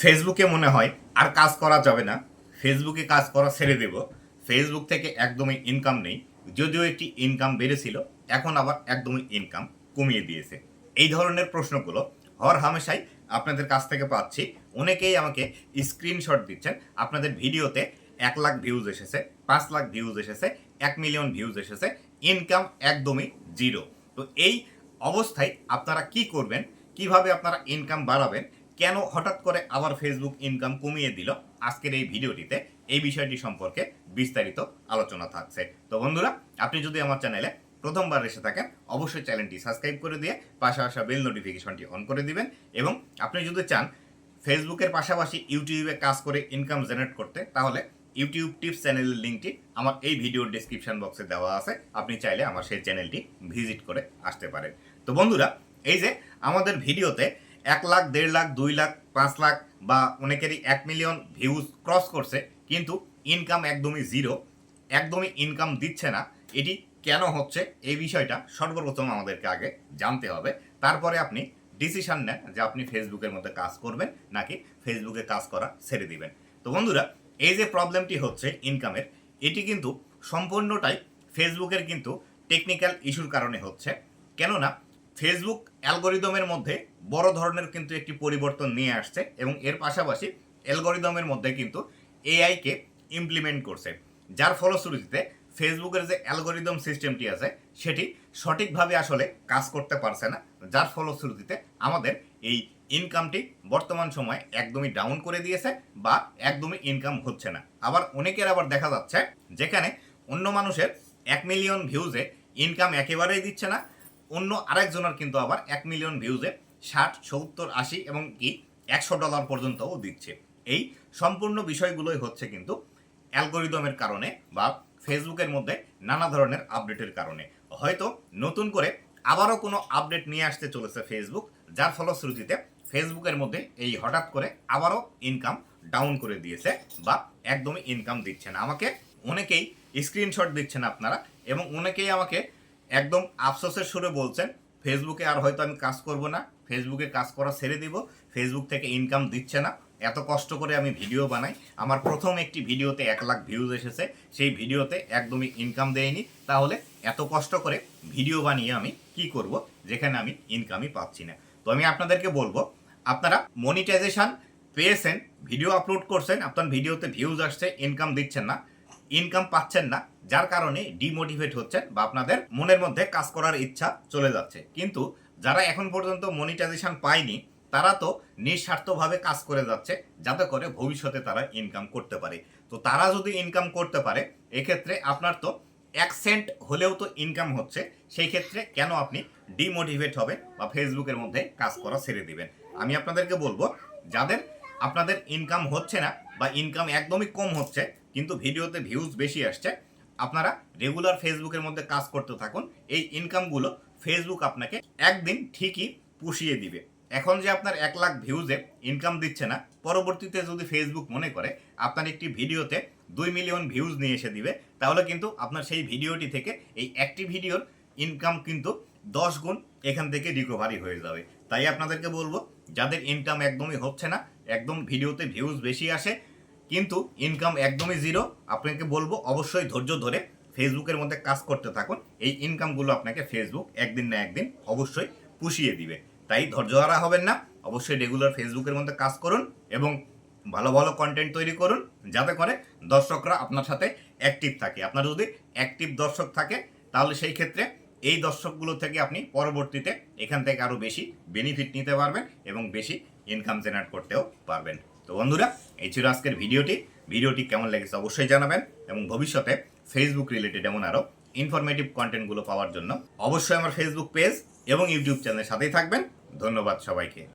ফেসবুকে মনে হয় আর কাজ করা যাবে না। ফেসবুকে কাজ করা ছেড়ে দেব। ফেসবুক থেকে একদমই ইনকাম নেই। যদিও একটি ইনকাম বেড়েছিল, এখন আবার একদমই ইনকাম কমিয়ে দিয়েছে। এই ধরনের প্রশ্নগুলো হর হামেশাই আপনাদের কাছ থেকে পাচ্ছি। অনেকেই আমাকে স্ক্রিনশট দিচ্ছেন। আপনাদের ভিডিওতে এক লাখ ভিউজ এসেছে, পাঁচ লাখ ভিউজ এসেছে, এক মিলিয়ন ভিউজ এসেছে ইনকাম একদমই জিরো তো এই অবস্থায় আপনারা কি করবেন? কীভাবে আপনারা ইনকাম বাড়াবেন? কেন হঠাৎ করে আবার ফেসবুক ইনকাম কমিয়ে দিল? আজকের এই ভিডিওটিতে এই বিষয়টি সম্পর্কে বিস্তারিত আলোচনা থাকছে। তো বন্ধুরা, আপনি যদি আমার চ্যানেলে প্রথমবার এসে থাকেন, অবশ্যই চ্যানেলটি সাবস্ক্রাইব করে দিয়ে পাশে আসা বেল নোটিফিকেশনটি অন করে দিবেন এবং আপনি যদি চান ফেসবুকের পাশাপাশি ইউটিউবে কাজ করে ইনকাম জেনারেট করতে, তাহলে ইউটিউব টিপস চ্যানেলের লিঙ্কটি আমার এই ভিডিওর ডেসক্রিপশন বক্সে দেওয়া আছে। আপনি চাইলে আমার সেই চ্যানেলটি ভিজিট করে আসতে পারেন। তো বন্ধুরা, এই যে আমাদের ভিডিওতে এক লাখ, দেড় লাখ, দুই লাখ, পাঁচ লাখ বা অনেকেরই এক মিলিয়ন ভিউজ ক্রস করছে, কিন্তু ইনকাম একদমই জিরো একদমই ইনকাম দিচ্ছে না। এটি কেন হচ্ছে? এই বিষয়টা সর্বপ্রথম আমাদেরকে আগে জানতে হবে। তারপরে আপনি ডিসিশন নেন যে আপনি ফেসবুকের মধ্যে কাজ করবেন নাকি ফেসবুকে কাজ করা ছেড়ে দিবেন। তো বন্ধুরা, এই যে প্রবলেমটি হচ্ছে ইনকামের এটি কিন্তু সম্পূর্ণটাই ফেসবুকের কিন্তু টেকনিক্যাল ইস্যুর কারণে হচ্ছে। কেননা ফেসবুক অ্যালগোরিদমের মধ্যে বড় ধরনের কিন্তু একটি পরিবর্তন নিয়ে আসছে এবং এর পাশাপাশি অ্যালগোরিদমের মধ্যে কিন্তু এআইকে ইমপ্লিমেন্ট করছে। যার ফলশ্রুতিতে ফেসবুকের যে অ্যালগোরিদম সিস্টেমটি আছে, সেটি সঠিকভাবে আসলে কাজ করতে পারছে না। যার ফলশ্রুতিতে আমাদের এই ইনকামটি বর্তমান সময়ে একদমই ডাউন করে দিয়েছে বা একদমই ইনকাম হচ্ছে না। আবার অনেকের আবার দেখা যাচ্ছে, যেখানে অন্য মানুষের এক মিলিয়ন ভিউজে ইনকাম একেবারেই দিচ্ছে না অন্য আরেকজনের কিন্তু আবার এক মিলিয়ন ভিউজে ষাট, সত্তর, আশি এবং কি একশো ডলার পর্যন্তও দিচ্ছে। এই সম্পূর্ণ বিষয়গুলোই হচ্ছে কিন্তু অ্যালগোরিদমের কারণে বা ফেসবুকের মধ্যে নানা ধরনের আপডেটের কারণে। হয়তো নতুন করে আবারও কোনো আপডেট নিয়ে আসতে চলেছে ফেসবুক, যার ফলশ্রুতিতে ফেসবুকের মধ্যে এই হঠাৎ করে আবারও ইনকাম ডাউন করে দিয়েছে বা একদমই ইনকাম দিচ্ছে না। আমাকে অনেকেই স্ক্রিনশট দিচ্ছেন আপনারা এবং অনেকেই আমাকে একদম আফসোসের সুরে বলছেন, ফেসবুকে আর হয়তো আমি কাজ করব না, ফেসবুকে কাজ করা ছেড়ে দিব, ফেসবুক থেকে ইনকাম দিচ্ছে না, এত কষ্ট করে আমি ভিডিও বানাই, আমার প্রথম একটি ভিডিওতে এক লাখ ভিউজ এসেছে, সেই ভিডিওতে একদমই ইনকাম দেয়নি, তাহলে এত কষ্ট করে ভিডিও বানিয়ে আমি কি করব, যেখানে আমি ইনকামই পাচ্ছি না? তো আমি আপনাদেরকে বলব, আপনারা মনিটাইজেশন পেয়েছেন ভিডিও আপলোড করছেন, আপনার ভিডিওতে ভিউজ আসছে ইনকাম দিচ্ছেন না ইনকাম পাচ্ছেন না, যার কারণে ডিমোটিভেট হচ্ছেন বা আপনাদের মনের মধ্যে কাজ করার ইচ্ছা চলে যাচ্ছে। কিন্তু যারা এখন পর্যন্ত মনিটাইজেশন পায়নি, তারা তো নিঃস্বার্থভাবে কাজ করে যাচ্ছে, যাতে করে ভবিষ্যতে তারা ইনকাম করতে পারে। তো তারা যদি ইনকাম করতে পারে, এক্ষেত্রে আপনার তো এক সেন্ট হলেও তো ইনকাম হচ্ছে, সেই ক্ষেত্রে কেন আপনি ডিমোটিভেট হবে বা ফেসবুকের মধ্যে কাজ করা ছেড়ে দিবেন? আমি আপনাদেরকে বলব, যাদের আপনাদের ইনকাম হচ্ছে না বা ইনকাম একদমই কম হচ্ছে, কিন্তু ভিডিওতে ভিউজ বেশি আসছে, আপনারা রেগুলার ফেসবুকের মধ্যে কাজ করতে থাকুন। এই ইনকামগুলো ফেসবুক আপনাকে একদিন ঠিকই পুষিয়ে দিবে। এখন যে আপনার এক লাখ ভিউজে ইনকাম দিচ্ছে না, পরবর্তীতে যদি ফেসবুক মনে করে, আপনার একটি ভিডিওতে দুই মিলিয়ন ভিউজ নিয়ে এসে দিবে, তাহলে কিন্তু আপনার সেই ভিডিওটি থেকে এই একটি ভিডিওর ইনকাম কিন্তু দশ গুণ এখান থেকে রিকভারি হয়ে যাবে। তাই আপনাদেরকে বলব যাদের ইনকাম একদমই হচ্ছে না, একদম ভিডিওতে ভিউজ বেশি আসে, কিন্তু ইনকাম একদমই জিরো আপনাকে বলব অবশ্যই ধৈর্য ধরে ফেসবুকের মধ্যে কাজ করতে থাকুন। এই ইনকামগুলো আপনাকে ফেসবুক একদিন না একদিন অবশ্যই পুষিয়ে দিবে। তাই ধৈর্য হারা হবেন না, অবশ্যই রেগুলার ফেসবুকের মধ্যে কাজ করুন এবং ভালো ভালো কন্টেন্ট তৈরি করুন, যাতে করে দর্শকরা আপনার সাথে অ্যাক্টিভ থাকে। আপনার যদি অ্যাক্টিভ দর্শক থাকে, তাহলে সেই ক্ষেত্রে এই দর্শকগুলো থেকে আপনি পরবর্তীতে এখান থেকে আরও বেশি বেনিফিট নিতে পারবেন এবং বেশি ইনকাম জেনারেট করতেও পারবেন। তো বন্ধুরা, এই ছিল আজকের ভিডিওটি। ভিডিওটি কেমন লেগেছে অবশ্যই জানাবেন এবং ভবিষ্যতে ফেসবুক রিলেটেড এমন আরও ইনফরমেটিভ কন্টেন্টগুলো পাওয়ার জন্য অবশ্যই আমার ফেসবুক পেজ এবং ইউটিউব চ্যানেলের সাথেই থাকবেন। ধন্যবাদ সবাইকে।